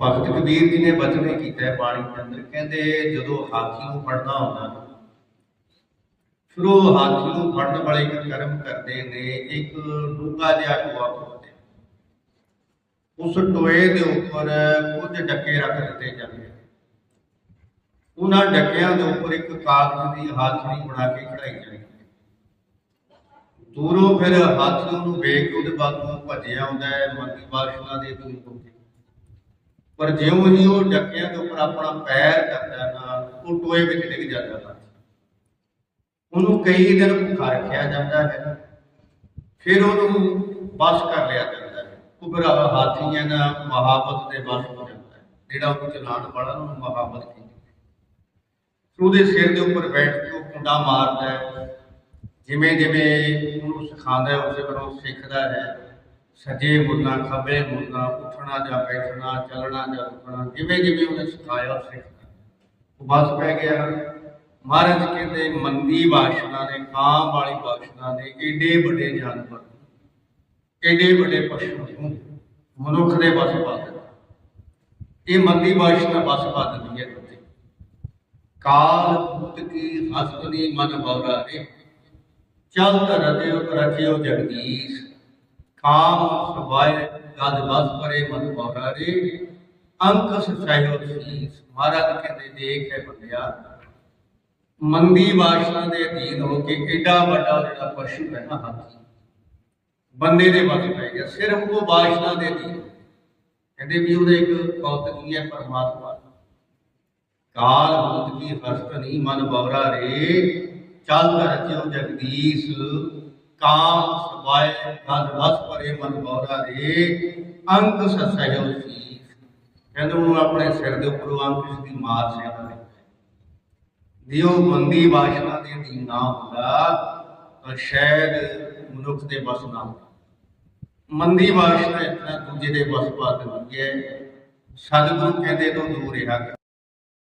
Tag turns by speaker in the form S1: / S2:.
S1: ਭਗਤ ਕਬੀਰ ਜੀ ਨੇ ਬਚਨ ਇਹ ਕੀਤਾ ਹੈ ਬਾਣੀ ਦੇ ਅੰਦਰ। ਕਹਿੰਦੇ ਜਦੋਂ ਹਾਥੀ ਨੂੰ ਫੜਨਾ ਹੁੰਦਾ ਫਿਰ ਉਹ ਹਾਥੀ ਨੂੰ ਫੜਨ ਵਾਲੇ ਕਰਮ ਕਰਦੇ ਨੇ, ਇੱਕ ਡੂੰਘਾ ਜਿਹਾ ਟੋਆ ਪਾਉਂਦੇ ਉਸ ਟੋਏ ਦੇ ਉੱਪਰ ਕੁਝ ਡੱਕੇ ਰੱਖ ਦਿੱਤੇ ਜਾਂਦੇ ਉਹਨਾਂ ਡੱਕਿਆਂ ਦੇ ਉੱਪਰ ਇੱਕ ਕਾਗਜ਼ ਦੀ ਹਾਥੀ ਬਣਾ ਕੇ ਚੜਾਈ ਜਾਂਦੀ ਦੂਰੋਂ ਫਿਰ ਹਾਥੀ ਨੂੰ ਵੇਖ ਕੇ ਉਹਦੇ ਵੱਲ ਨੂੰ ਭੱਜਿਆ ਹੁੰਦਾ ਹੈ, ਮੰਗੀ ਬਾਸ਼ਨਾ ਦੇ ਦੂਰ ਹੋ ਕੇ ਪਰ ਜਿਉਂ ਹੀ ਉਹ ਡੱਕਿਆਂ ਦੇ ਉੱਪਰ ਆਪਣਾ ਪੈਰ ਕਰਦਾ ਨਾ, ਉਹ ਟੋਏ ਵਿੱਚ ਡਿੱਗ ਜਾਂਦਾ ਹਾਥੀ ਉਹਨੂੰ ਕਈ ਦਿਨ ਭੁੱਖਾ ਰੱਖਿਆ ਜਾਂਦਾ ਹੈ। ਫਿਰ ਉਹਨੂੰ ਬਸ ਕਰ ਲਿਆ ਜਾਂਦਾ ਹੈ। ਉਹ ਫਿਰ ਆਹ ਹਾਥੀ ਹੈ ਨਾ ਮਹਾਬਤ ਦੇ ਬਸ ਹੋ ਜਾਂਦਾ ਹੈ। ਜਿਹੜਾ ਉਹਨੂੰ ਚਲਾਉਣ ਵਾਲਾ ਉਹਨੂੰ ਮਹਾਬਤ ਕਹਿੰਦੇ ਫਿਰ ਉਹਦੇ ਸਿਰ ਦੇ ਉੱਪਰ ਬੈਠ ਕੇ ਉਹ ਕੁੰਡਾ ਮਾਰਦਾ ਹੈ। ਜਿਵੇਂ ਜਿਵੇਂ ਉਹਨੂੰ ਸਿਖਾਉਂਦਾ ਹੈ, ਉਸੇ ਤਰ੍ਹਾਂ ਉਹ ਸਿੱਖਦਾ ਹੈ। ਸਜੇ ਮੁੜਨਾ, ਖੱਬੇ ਮੁੜਨਾ, ਉੱਠਣਾ ਜਾਂ ਬੈਠਣਾ, ਚੱਲਣਾ ਜਾਂ ਰੁਕਣਾ, ਜਿਵੇਂ ਜਿਵੇਂ ਉਹਨੇ ਸਿਖਾਇਆ, ਉਹ ਉਹ ਬਸ ਪੈ ਗਿਆ। ਮਹਾਰਾਜ ਕਹਿੰਦੇ, ਮੰਦੀ ਬਾਸ਼ਨਾ ਨੇ, ਕਾਮ ਵਾਲੀ ਬਾਸ਼ਨਾ ਨੇ, ਏਡੇ ਵੱਡੇ ਜਾਨਵਰ ਏਡੇ ਵੱਡੇ ਪਸ਼ੂ ਨੂੰ ਮਨੁੱਖ ਦੇ ਬਸ ਪਾ ਦਿੱਤਾ। ਇਹ ਮੰਦੀ ਬਾਸ਼ਨਾ ਬਸ ਪਾ ਦਿੰਦੀ ਹੈ ਉੱਤੇ ਕਾਲ ਭੂਤ ਕੀ ਹਸਤਨੀ ਮਨ ਬੌਰਾ ਰੇ ਚਲਤ ਰਤਿਓ ਰਚਿਓ ਜਗਦੀਸ਼। ਕਾਮ ਸਵਾਏ ਗਦ ਬਸ ਪਰੇ ਮਨ ਬੌਰਾ ਰੇ ਸਹਿਓ ਸੀਸ, ਮਹਾਰਾਜ ਕਹਿੰਦੇ, ਦੇਖ ਹੈ ਬੰਦਿਆ, ਮੰਦੀ ਬਾਸ਼ਨਾ ਦੇ ਅਧੀਨ ਹੋ ਕੇ ਏਡਾ ਵੱਡਾ ਜਿਹੜਾ ਪਸ਼ੂ ਹੈ ਨਾ ਹਾਥੀ, ਬੰਦੇ ਦੇ ਵੱਸ ਪੈ ਗਿਆ, ਸਿਰਫ ਉਹ ਬਾਸ਼ਨਾ ਦੇ ਅਧੀਨ। ਕਹਿੰਦੇ ਵੀ ਉਹਦੇ ਇੱਕ ਕੌਤਕੀ ਹੈ ਪਰਮਾਤਮਾ। ਕਾਲ ਭੂਤ ਕੀ ਹਸਤ ਨਹੀਂ ਮਨ ਬਵਰਾ ਰੇ ਚੱਲ ਰਚਿਓ ਜਗਦੀਸ਼ ਕਾਮ ਸਵਾਏ ਗਦ ਵਸ ਪਰੇ ਮਨ ਬਵਰਾ ਰੇ ਅੰਕ ਸਸਹਿਓ ਸੀ ਕਹਿੰਦੇ ਉਹਨੂੰ ਆਪਣੇ ਸਿਰ ਦੇ ਉੱਪਰੋਂ ਅੰਕ ਦੀ ਮਾਰ ਸਿਆਣਾ ਦਿਓ ਮੰਦੀ ਬਾਸ਼ਨਾ ਦੇ ਅਧੀਨ ਨਾ ਹੁੰਦਾ, ਤਾਂ ਸ਼ਾਇਦ ਮਨੁੱਖ ਦੇ ਬਸ ਨਾ ਹੁੰਦਾ ਮੰਦੀ ਬਾਸ਼ਨਾ ਇਤਨਾ ਦੂਜੇ ਦੇ ਬਸ ਪਾ ਦਿੰਦੀ ਹੈ। ਸਤਿਗੁਰੂ ਕਹਿੰਦੇ ਤੋਂ ਦੂਰ ਰਿਹਾ